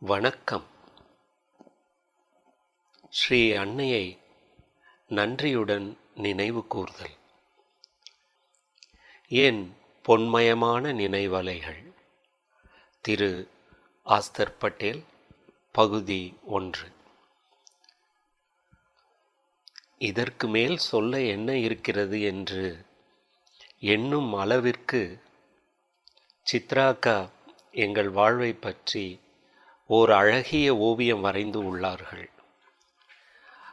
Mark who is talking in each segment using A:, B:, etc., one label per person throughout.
A: வணக்கம். ஸ்ரீ அன்னையை நன்றியுடன் நினைவு கூர்தல். என் பொன்மயமான நினைவலைகள். திரு. ஆஸ்தர் பட்டேல் பகுதி ஒன்று. இதற்கு மேல் சொல்ல என்ன இருக்கிறது என்று எண்ணும் அளவிற்கு சித்ராக்கா எங்கள் வாழ்வை பற்றி ஓர் அழகிய ஓவியம் வரைந்து உள்ளார்கள்.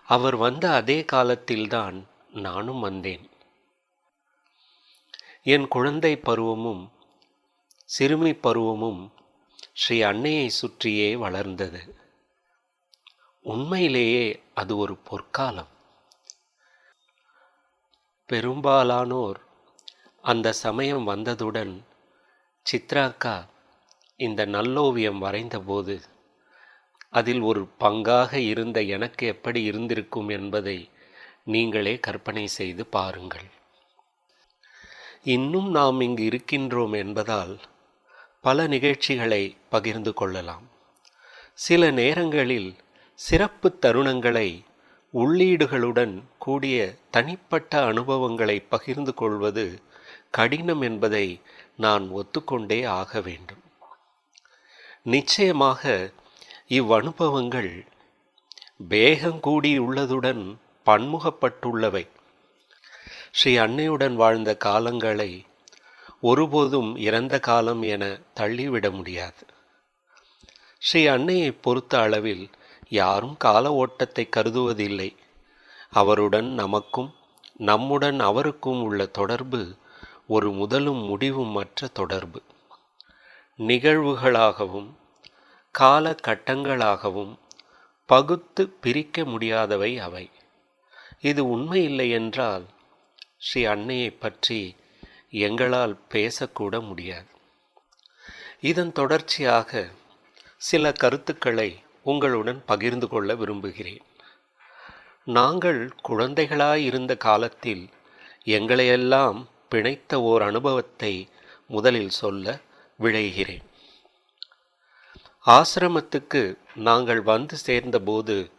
A: அவர் வந்த அதே காலத்தில்தான் நானும் வந்தேன். என் குழந்தை பருவமும் சிறுமி பருவமும் ஸ்ரீ அன்னையை சுற்றியே வளர்ந்தது. உண்மையிலேயே அது ஒரு பொற்காலம். பெரும்பாலானோர் அந்த சமயம் வந்ததுடன் சித்ராக்கா இந்த நல்லோவியம் வரைந்தபோது அதில் ஒரு பங்காக இருந்த எனக்கு எப்படி இருந்திருக்கும் என்பதை நீங்களே கற்பனை செய்து பாருங்கள். இன்னும் நாம் இங்கு இருக்கின்றோம் என்பதால் பல நிகழ்ச்சிகளை பகிர்ந்து கொள்ளலாம். சில நேரங்களில் சிறப்பு தருணங்களை உள்ளீடுகளுடன் கூடிய தனிப்பட்ட அனுபவங்களை பகிர்ந்து கொள்வது கடினம் என்பதை நான் ஒத்துக்கொண்டே ஆக வேண்டும். நிச்சயமாக இவ்வனுபவங்கள் வேகங்கூடியுள்ளதுடன் பன்முகப்பட்டுள்ளவை. ஸ்ரீ அன்னையுடன் வாழ்ந்த காலங்களை ஒருபோதும் இறந்த காலம் என தள்ளிவிட முடியாது. ஸ்ரீ அன்னையை பொறுத்த அளவில் யாரும் கால ஓட்டத்தை கருதுவதில்லை. அவருடன் நமக்கும் நம்முடன் அவருக்கும் உள்ள தொடர்பு ஒரு முதலும் முடிவும் மற்ற தொடர்பு. நிகழ்வுகளாகவும் காலகட்டங்களாகவும் பகுத்து பிரிக்க முடியாதவை அவை. இது உண்மையில்லை என்றால் ஸ்ரீ அன்னையை பற்றி எங்களால் பேசக்கூட முடியாது. இதன் தொடர்ச்சியாக சில கருத்துக்களை உங்களுடன் பகிர்ந்து கொள்ள விரும்புகிறேன். நாங்கள் குழந்தைகளாயிருந்த காலத்தில் எங்களையெல்லாம் பிணைத்த ஓர் அனுபவத்தை முதலில் சொல்ல விளைகிறேன் ஆசிரமத்துக்கு நாங்கள் வந்து சேர்ந்தபோது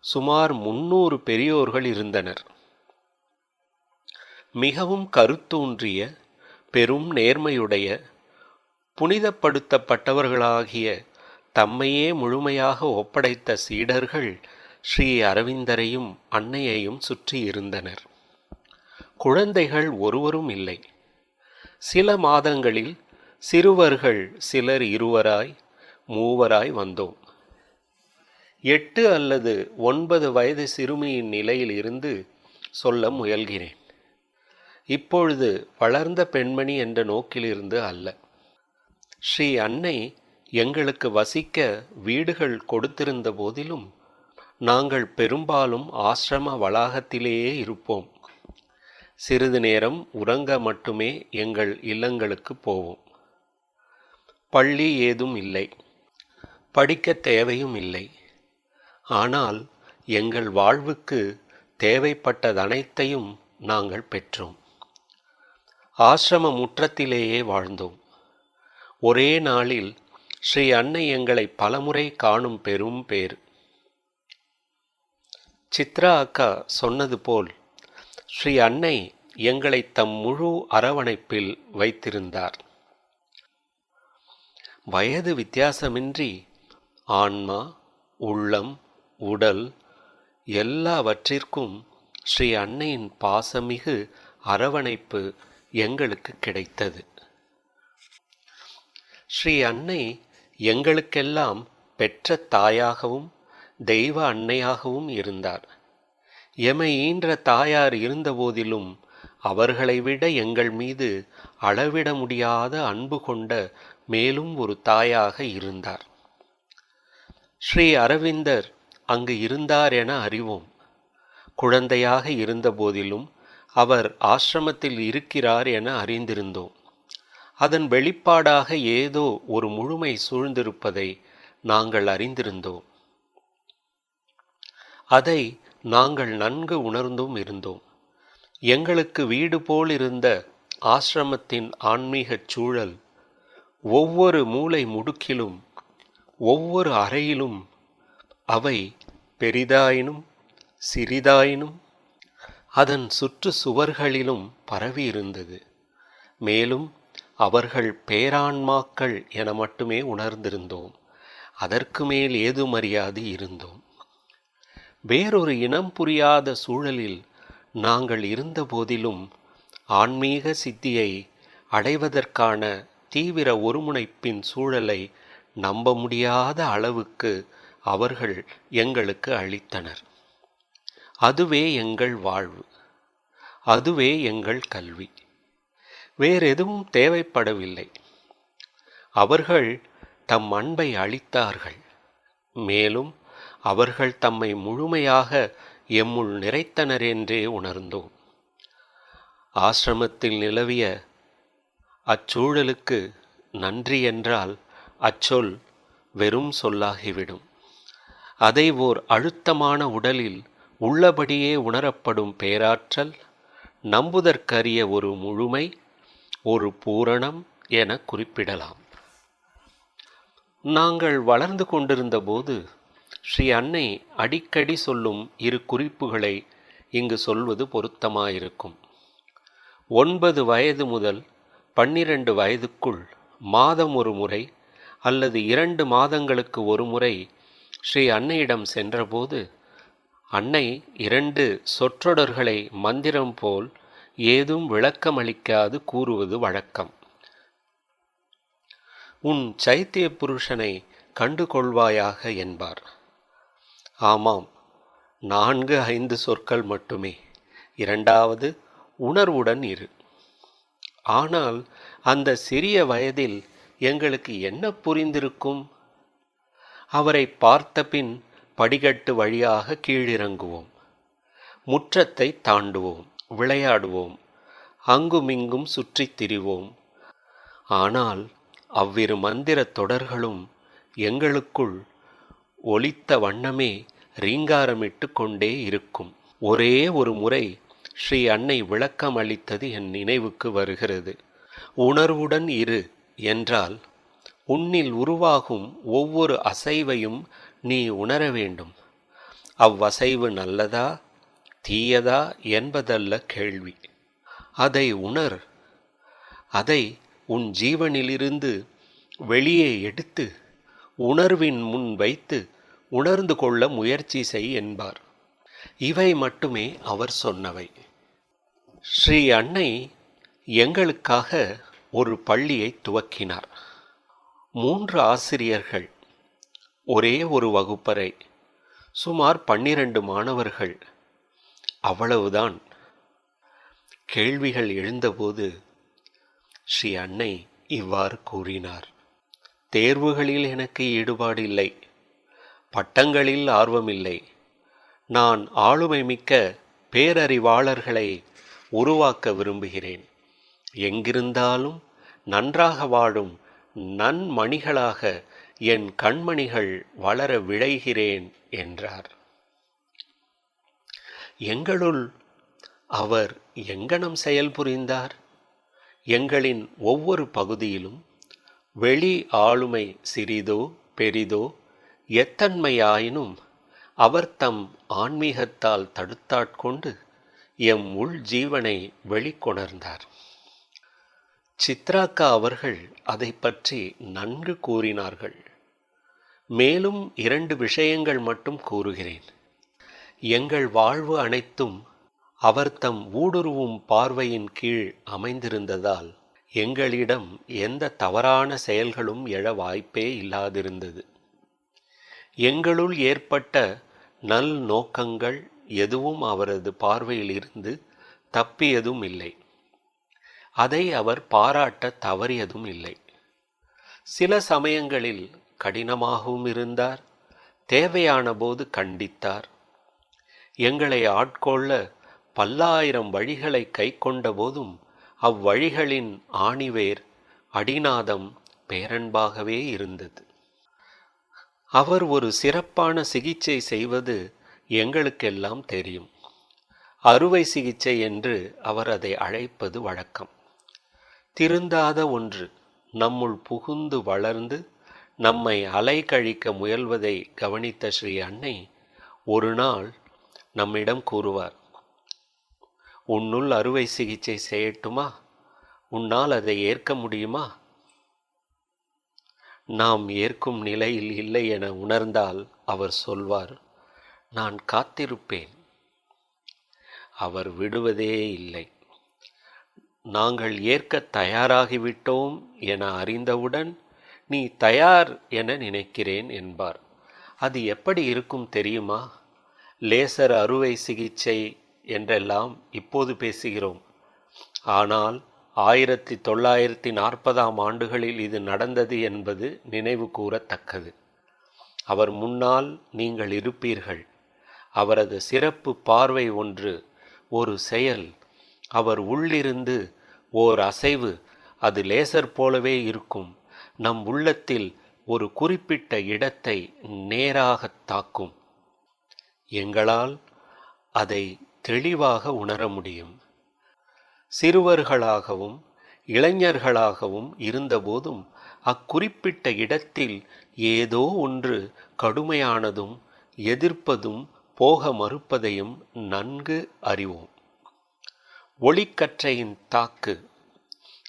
A: சுமார் முன்னூறு பெரியோர்கள் இருந்தனர். மிகவும் கருத்தூன்றிய பெரும் நேர்மையுடைய புனிதப்படுத்தப்பட்டவர்களாகிய தம்மையே முழுமையாக ஒப்படைத்த சீடர்கள் ஸ்ரீ அரவிந்தரையும் அன்னையையும் சுற்றி இருந்தனர். குழந்தைகள் ஒருவரும் இல்லை. சில மாதங்களில் சிறுவர்கள் சிலர் இருவராய் மூவராய் வந்தோம். எட்டு அல்லது ஒன்பது வயது சிறுமியின் நிலையில் இருந்து சொல்ல முயல்கிறேன். இப்பொழுது வளர்ந்த பெண்மணி என்ற நோக்கிலிருந்து அல்ல. ஸ்ரீ அன்னை எங்களுக்கு வசிக்க வீடுகள் கொடுத்திருந்த போதிலும் நாங்கள் பெரும்பாலும் ஆசிரம வளாகத்திலேயே இருப்போம். சிறிது நேரம் உறங்க மட்டுமே எங்கள் இல்லங்களுக்கு போவோம். பள்ளி ஏதும் இல்லை. படிக்க தேவையும் இல்லை. ஆனால் எங்கள் வாழ்வுக்கு தேவைப்பட்டதனைத்தையும் நாங்கள் பெற்றோம். ஆசிரம முற்றத்திலேயே வாழ்ந்தோம். ஒரே நாளில் ஸ்ரீ அன்னை எங்களை பலமுறை காணும் பெரும் பேர். சித்ரா அக்கா சொன்னது போல் ஸ்ரீ அன்னை எங்களை தம் முழு அரவணைப்பில் வைத்திருந்தார். வயது வித்தியாசமின்றி ஆன்மா உள்ளம் உடல் எல்லாவற்றிற்கும் ஸ்ரீ அன்னையின் பாசமிகு அரவணைப்பு எங்களுக்கு கிடைத்தது. ஸ்ரீ அன்னை எங்களுக்கெல்லாம் பெற்ற தாயாகவும் தெய்வ அன்னையாகவும் இருந்தார். எமை ஈன்ற தாயார் இருந்தபோதிலும் அவர்களை விட எங்கள் மீது அளவிட முடியாத அன்பு கொண்ட மேலும் ஒரு தாயாக இருந்தார். ஸ்ரீ அரவிந்தர் அங்கு இருந்தார் என அறிவோம். குழந்தையாக இருந்தபோதிலும் அவர் ஆசிரமத்தில் இருக்கிறார் என அறிந்திருந்தோம். அதன் வெளிப்பாடாக ஏதோ ஒரு முழுமை சூழ்ந்திருப்பதை நாங்கள் அறிந்திருந்தோம். அதை நாங்கள் நன்கு உணர்ந்தும் இருந்தோம். எங்களுக்கு வீடு போல் இருந்த ஆசிரமத்தின் ஆன்மீகச் சூழல் ஒவ்வொரு மூலை முடுக்கிலும் ஒவ்வொரு அறையிலும் அவை பெரிதாயினும் சிறிதாயினும் அதன் சுற்று சுவர்களிலும் பரவியிருந்தது மேலும் அவர்கள் பேரான்மாக்கள் என மட்டுமே உணர்ந்திருந்தோம். அதற்கு மேல் ஏதுமறியாது இருந்தோம். வேறொரு இனம் புரியாத சூழலில் நாங்கள் இருந்த போதிலும் ஆன்மீக சித்தியை அடைவதற்கான தீவிர ஒருமுனைப்பின் சூழலை நம்ப முடியாத அளவுக்கு அவர்கள் எங்களுக்கு அளித்தனர். அதுவே எங்கள் வாழ்வு. அதுவே எங்கள் கல்வி. வேறெதுவும் தேவைப்படவில்லை. அவர்கள் தம் அன்பை அளித்தார்கள். மேலும் அவர்கள் தம்மை முழுமையாக எம்முள் நிறைத்தனர் என்றே உணர்ந்தோம். ஆசிரமத்தில் நிலவிய அச்சூழலுக்கு நன்றி என்றால் அச்சொல் வெறும் சொல்லாகிவிடும். அதை ஓர் அழுத்தமான உடலில் உள்ளபடியே உணரப்படும் பேராற்றல் நம்புதற்கரிய ஒரு முழுமை ஒரு பூரணம் என குறிப்பிடலாம். நாங்கள் வளர்ந்து கொண்டிருந்தபோது ஸ்ரீ அன்னை அடிக்கடி சொல்லும் இரு குறிப்புகளை இங்கு சொல்வது பொருத்தமாயிருக்கும். ஒன்பது வயது முதல் பன்னிரண்டு வயதுக்குள் மாதம் ஒரு முறை அல்லது இரண்டு மாதங்களுக்கு ஒரு முறை ஸ்ரீ அன்னையிடம் சென்றபோது அன்னை இரண்டு சொற்றொடர்களை மந்திரம் போல் ஏதும் விளக்கமளிக்காது கூறுவது வழக்கம். உன் சைத்திய புருஷனை கண்டு கொள்வாயாக என்பார். ஆமாம் நான்கு ஐந்து சொற்கள் மட்டுமே. இரண்டாவது உணர்வுடன் இரு. ஆனால் அந்த சிறிய வயதில் எங்களுக்கு என்ன புரிந்திருக்கும்? அவரை பார்த்தபின் படிகட்டு வழியாக கீழிறங்குவோம். முற்றத்தை தாண்டுவோம் விளையாடுவோம் அங்குமிங்கும் சுற்றித் திரிவோம். ஆனால் அவ்விரு மந்திர தொடர்களும் எங்களுக்குள் ஒலித்த வண்ணமே ரீங்காரமிட்டு கொண்டே இருக்கும். ஒரே ஒரு முறை ஸ்ரீ அன்னை விளக்கம் அளித்தது என் நினைவுக்கு வருகிறது. உணர்வுடன் இரு என்றால் உன்னில் உருவாகும் ஒவ்வொரு அசைவையும் நீ உணர வேண்டும். அவ்வசைவு நல்லதா தீயதா என்பதல்ல கேள்வி. அதை உணர். அதை உன் ஜீவனிலிருந்து வெளியே எடுத்து உணர்வின் முன் வைத்து உணர்ந்து கொள்ள முயற்சி செய் என்பார். இவை மட்டுமே அவர் சொன்னவை. ஸ்ரீ அன்னை எங்களுக்காக ஒரு பள்ளியை துவக்கினார். மூன்று ஆசிரியர்கள் ஒரே ஒரு வகுப்பறை சுமார் பன்னிரண்டு மாணவர்கள். அவ்வளவுதான். கேள்விகள் எழுந்தபோது ஸ்ரீ அன்னை இவ்வாறு கூறினார். தேர்வுகளில் எனக்கு ஈடுபாடு இல்லை பட்டங்களில் ஆர்வமில்லை. நான் ஆளுமை மிக்க பேரறிவாளர்களை உருவாக்க விரும்புகிறேன். எங்கிருந்தாலும் நன்றாக வாழும் நன்மணிகளாக என் கண்மணிகள் வளர விழைகிறேன் என்றார். எங்களுள் அவர் எங்கனம் செயல்புரிந்தார் எங்களின் ஒவ்வொரு பகுதியிலும் வெளி ஆளுமை சிறிதோ பெரிதோ எத்தன்மையாயினும் அவர் தம் ஆன்மீகத்தால் தடுத்தாட்கொண்டு எம் உள் ஜீவனை வெளிக்கொணர்ந்தார். சித்ராக்கா அவர்கள் அதை பற்றி நன்கு கூறினார்கள். மேலும் இரண்டு விஷயங்கள் மட்டும் கூறுகிறேன். எங்கள் வாழ்வு அனைத்தும் அவர் தம் ஊடுருவும் பார்வையின் கீழ் அமைந்திருந்ததால் எங்களிடம் எந்த தவறான செயல்களும் எழ வாய்ப்பே இல்லாதிருந்தது. எங்களுள் ஏற்பட்ட நல் நோக்கங்கள் எதுவும் அவரது பார்வையில் இருந்து தப்பியதும் இல்லை. அதை அவர் பாராட்ட தவறியதும் இல்லை. சில சமயங்களில் கடினமாகவும் இருந்தார். தேவையான போது கண்டித்தார். எங்களை ஆட்கொள்ள பல்லாயிரம் வழிகளை கை கொண்ட போதும் அவ்வழிகளின் ஆணிவேர் அடிநாதம் பேரன்பாகவே இருந்தது. அவர் ஒரு சிறப்பான சிகிச்சை செய்வது எங்களுக்கெல்லாம் தெரியும். அறுவை சிகிச்சை என்று அவர் அதை அழைப்பது வழக்கம். திருந்தாத ஒன்று நம்முள் புகுந்து வளர்ந்து நம்மை அலைக்கழிக்க முயல்வதை கவனித்த ஸ்ரீ அன்னை ஒரு நாள் நம்மிடம் கூறுவார் உன்னுள் அறுவை சிகிச்சை செய்யட்டுமா? உன்னால் அதை ஏற்க முடியுமா? நாம் ஏற்கும் நிலையில் இல்லை என உணர்ந்தால் அவர் சொல்வார். நான் காத்திருப்பேன். அவர் விடுவதே இல்லை. நாங்கள் ஏற்க தயாராகிவிட்டோம் என அறிந்தவுடன் நீ தயார் என நினைக்கிறேன் என்பார். அது எப்படி இருக்கும் தெரியுமா? லேசர் அறுவை சிகிச்சை என்றெல்லாம் இப்போது பேசுகிறோம். ஆனால் ஆயிரத்தி தொள்ளாயிரத்தி நாற்பதாம் ஆண்டுகளில் இது நடந்தது என்பது நினைவு கூறத்தக்கது. அவர் முன்னால் நீங்கள் இருப்பீர்கள். அவரது சிறப்பு பார்வை ஒன்று ஒரு செயல். அவர் உள்ளிருந்து ஓர் அசைவு அது லேசர் போலவே இருக்கும். நம் உள்ளத்தில் ஒரு குறிப்பிட்ட இடத்தை நேராக தாக்கும். எங்களால் அதை தெளிவாக உணர முடியும். சிறுவர்களாகவும் இளைஞர்களாகவும் இருந்தபோதும் அக்குறிப்பிட்ட இடத்தில் ஏதோ ஒன்று கடுமையானதும் எதிர்ப்பதும் போக மறுப்பதையும் நன்கு அறிவோம். ஒளிக்கற்றையின் தாக்கு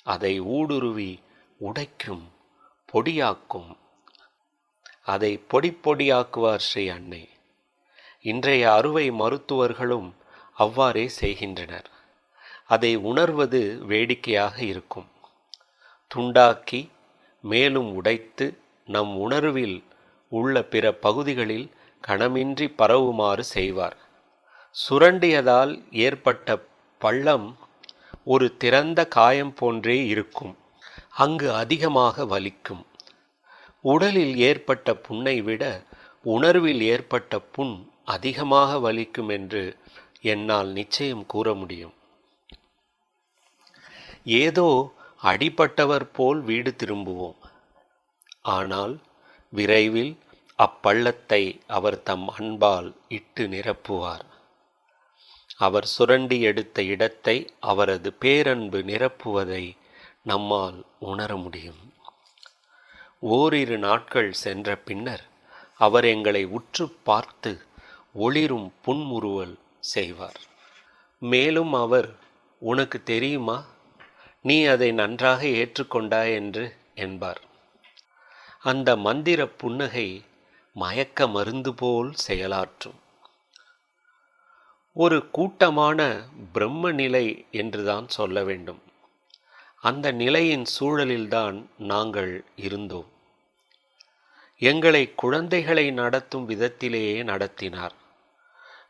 A: அதை ஊடுருவி உடைக்கும் பொடியாக்கும். அதை பொடி பொடியாக்குவார் ஸ்ரீ அன்னை. இன்றைய அறுவை மருத்துவர்களும் அவ்வாறே செய்கின்றனர். அதை உணர்வது வேடிக்கையாக இருக்கும். துண்டாக்கி மேலும் உடைத்து நம் உணர்வில் உள்ள பிற பகுதிகளில் கணமின்றி பரவுமாறு செய்வார். சுரண்டியதால் ஏற்பட்ட பள்ளம் ஒரு திறந்த காயம் போன்றே இருக்கும். அங்கு அதிகமாக வலிக்கும். உடலில் ஏற்பட்ட புண்ணை விட உணர்வில் ஏற்பட்ட புண் அதிகமாக வலிக்கும் என்று என்னால் நிச்சயம் கூற முடியும். ஏதோ அடிபட்டவர் போல் வீடு திரும்புவோம். ஆனால் விரைவில் அப்பள்ளத்தை அவர் தம் அன்பால் இட்டு நிரப்புவார். அவர் சுரண்டி எடுத்த இடத்தை அவரது பேரன்பு நிரப்புவதை நம்மால் உணர முடியும். ஓரிரு நாட்கள் சென்ற பின்னர் அவர் எங்களை உற்று பார்த்து ஒளிரும் புன்முறுவல் செய்வார். மேலும் அவர் உனக்கு தெரியுமா? நீ அதை நன்றாக ஏற்றுக்கொண்டாய் என்று என்பார். அந்த மந்திர புன்னகை மயக்க மருந்து போல் செயலாற்றும். ஒரு கூட்டமான பிரம்ம நிலை என்றுதான் சொல்ல வேண்டும். அந்த நிலையின் சூழலில்தான் நாங்கள் இருந்தோம். எங்களை குழந்தைகளை நடத்தும் விதத்திலேயே நடத்தினார்.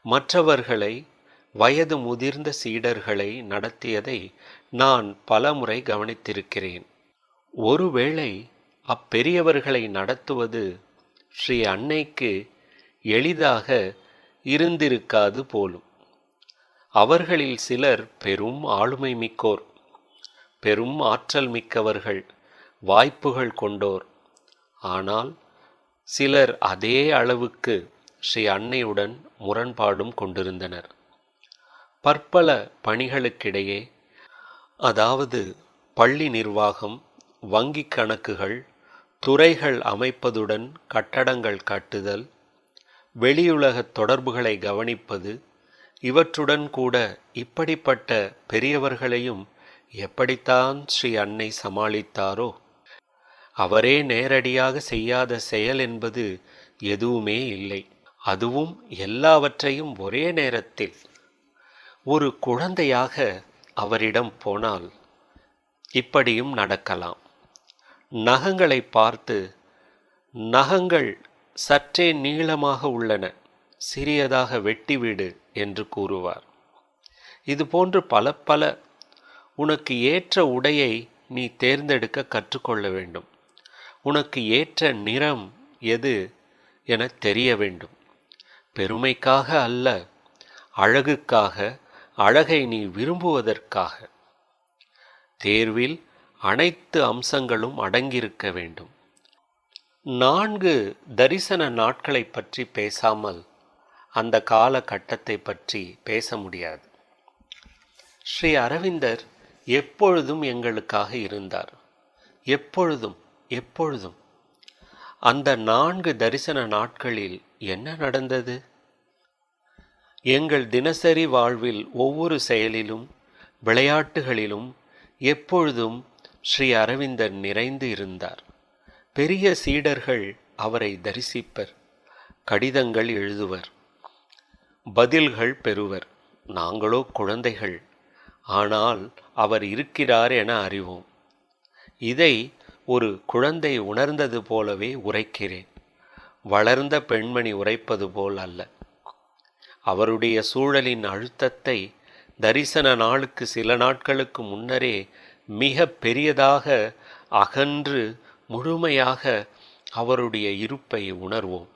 A: மற்றவர்களை வயது முதிர்ந்த சீடர்களை நடத்தியதை நான் பலமுறை கவனித்திருக்கிறேன். ஒருவேளை அப்பெரியவர்களை நடத்துவது ஸ்ரீ அன்னைக்கு எளிதாக இருந்திருக்காது போலும். அவர்களில் சிலர் பெரும் ஆளுமை மிக்கோர் பெரும் ஆற்றல் மிக்கவர்கள் வாய்ப்புகள் கொண்டோர். ஆனால் சிலர் அதே அளவுக்கு ஸ்ரீ அன்னையுடன் முரண்பாடும் கொண்டிருந்தனர். பற்பல பணிகளுக்கிடையே அதாவது பள்ளி நிர்வாகம் வங்கி கணக்குகள் துறைகள் அமைப்பதுடன் கட்டடங்கள் கட்டுதல் வெளியுலக தொடர்புகளை கவனிப்பது இவற்றுடன் கூட இப்படிப்பட்ட பெரியவர்களையும் எப்படித்தான் ஸ்ரீ அன்னை சமாளித்தாரோ அவரே நேரடியாக செய்யாத செயல் என்பது எதுவுமே இல்லை. அதுவும் எல்லாவற்றையும் ஒரே நேரத்தில். ஒரு குழந்தையாக அவரிடம் போனால் இப்படியும் நடக்கலாம். நகங்களை பார்த்து நகங்கள் சற்றே நீளமாக உள்ளன சிறியதாக வெட்டிவிடு என்று கூறுவார். இதுபோன்று பல பல உனக்கு ஏற்ற உடையை நீ தேர்ந்தெடுக்க கற்றுக்கொள்ள வேண்டும். உனக்கு ஏற்ற நிறம் எது என தெரிய வேண்டும். பெருமைக்காக அல்ல அழகுக்காக அழகை நீ விரும்புவதற்காக. தேர்வில் அனைத்து அம்சங்களும் அடங்கியிருக்க வேண்டும். நான்கு தரிசன நாட்களை பற்றி பேசாமல் அந்த காலகட்டத்தை பற்றி பேச முடியாது. ஸ்ரீ அரவிந்தர் எப்பொழுதும் எங்களுக்காக இருந்தார். எப்பொழுதும் எப்பொழுதும். அந்த நான்கு தரிசன நாட்களில் என்ன நடந்தது? எங்கள் தினசரி வாழ்வில் ஒவ்வொரு செயலிலும் விளையாட்டுகளிலும் எப்பொழுதும் ஸ்ரீ அரவிந்தர் நிறைந்து இருந்தார். பெரிய சீடர்கள் அவரை தரிசிப்பர் கடிதங்கள் எழுதுவர் பதில்கள் பெறுவர். நாங்களோ குழந்தைகள் ஆனால் அவர் இருக்கிறார் என அறிவோம். இதை ஒரு குழந்தை உணர்ந்தது போலவே உரைக்கிறேன். வளர்ந்த பெண்மணி உரைப்பது போல் அல்ல. அவருடைய சூழலின் அழுத்தத்தை தரிசன நாளுக்கு சில நாட்களுக்கு முன்னரே மிக பெரியதாக அகன்று முழுமையாக அவருடைய இருப்பை உணர்வோம்.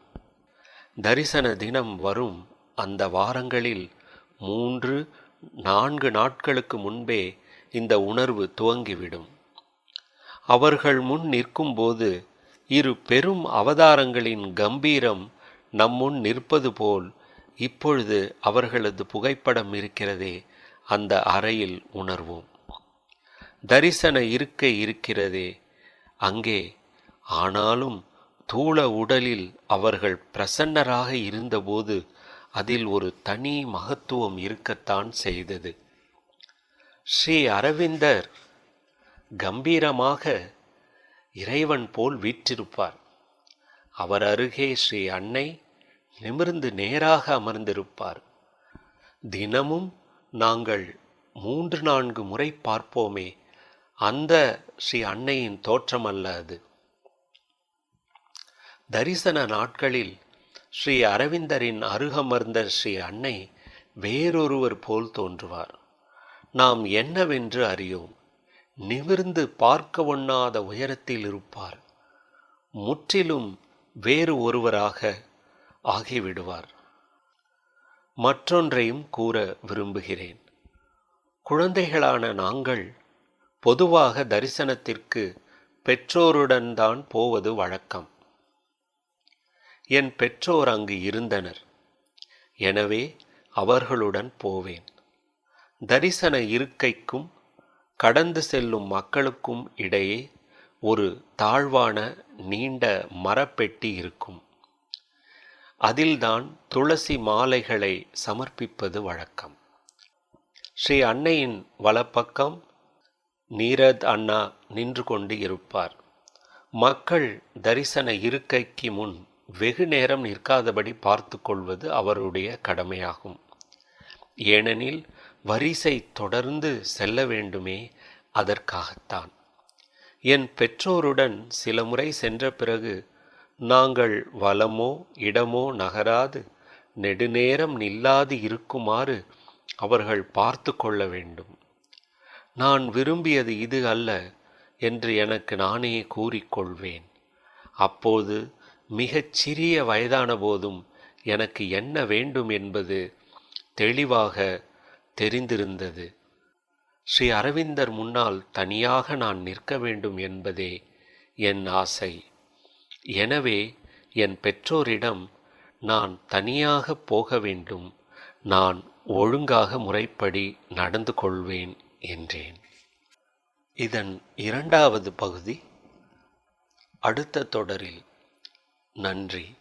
A: தரிசன தினம் வரும் அந்த வாரங்களில் மூன்று நான்கு நாட்களுக்கு முன்பே இந்த உணர்வு துவங்கிவிடும். அவர்கள் முன் நிற்கும்போது இரு பெரும் அவதாரங்களின் கம்பீரம் நம்முன் நிற்பது போல் இப்பொழுது அவர்களது புகைப்படம் இருக்கிறதே அந்த அறையில் உணர்வோம். தரிசன இருக்கை இருக்கிறதே. அங்கே ஆனாலும் தூள உடலில் அவர்கள் பிரசன்னராக இருந்தபோது அதில் ஒரு தனி மகத்துவம் இருக்கத்தான் செய்தது. ஸ்ரீ அரவிந்தர் கம்பீரமாக இறைவன் போல் வீற்றிருப்பார். அவர் அருகே ஸ்ரீ அன்னை நிமிர்ந்து நேராக அமர்ந்திருப்பார். தினமும் நாங்கள் மூன்று நான்கு முறை பார்ப்போமே அந்த ஸ்ரீ அன்னையின் தோற்றம் அல்ல அது. தரிசன நாட்களில் ஸ்ரீ அரவிந்தரின் அருகமர்ந்த ஸ்ரீ அன்னை வேறொருவர் போல் தோன்றுவார். நாம் என்னவென்று அறியோம். நிமிர்ந்து பார்க்க ஒண்ணாத உயரத்தில் இருப்பார். முற்றிலும் வேறு ஒருவராக ஆகிவிடுவார். மற்றொன்றையும் கூற விரும்புகிறேன். குழந்தைகளான நாங்கள் பொதுவாக தரிசனத்திற்கு பெற்றோருடன் தான் போவது வழக்கம். என் பெற்றோர் அங்கு இருந்தனர். எனவே அவர்களுடன் போவேன். தரிசன இருக்கைக்கும் கடந்து செல்லும் மக்களுக்கும் இடையே ஒரு தாழ்வான நீண்ட மரப்பெட்டி இருக்கும். அதில்தான் துளசி மாலைகளை சமர்ப்பிப்பது வழக்கம். ஸ்ரீ அன்னையின் வலப்பக்கம் நீரத் அண்ணா நின்று கொண்டு இருப்பார். மக்கள் தரிசன இருக்கைக்கு முன் வெகு நேரம் நிற்காதபடி பார்த்து கொள்வது அவருடைய கடமையாகும். ஏனெனில் வரிசை தொடர்ந்து செல்ல வேண்டுமே அதற்காகத்தான். என் பெற்றோருடன் சில முறை சென்ற பிறகு நாங்கள் வலமோ இடமோ நகராது நெடுநேரம் நில்லாது இருக்குமாறு அவர்கள் பார்த்து கொள்ள வேண்டும். நான் விரும்பியது இது அல்ல என்று எனக்கு நானே கூறிக்கொள்வேன். அப்போது மிகச் சிறிய வயதான போதும் எனக்கு என்ன வேண்டும் என்பது தெளிவாக தெரிந்திருந்தது. ஸ்ரீ அரவிந்தர் முன்னால் தனியாக நான் நிற்க வேண்டும் என்பதே என் ஆசை. எனவே என் பெற்றோரிடம் நான் தனியாக போக வேண்டும். நான் ஒழுங்காக முறைப்படி நடந்து கொள்வேன். என்றேன். இதன் இரண்டாவது பகுதி அடுத்த தொடரில். நன்றி.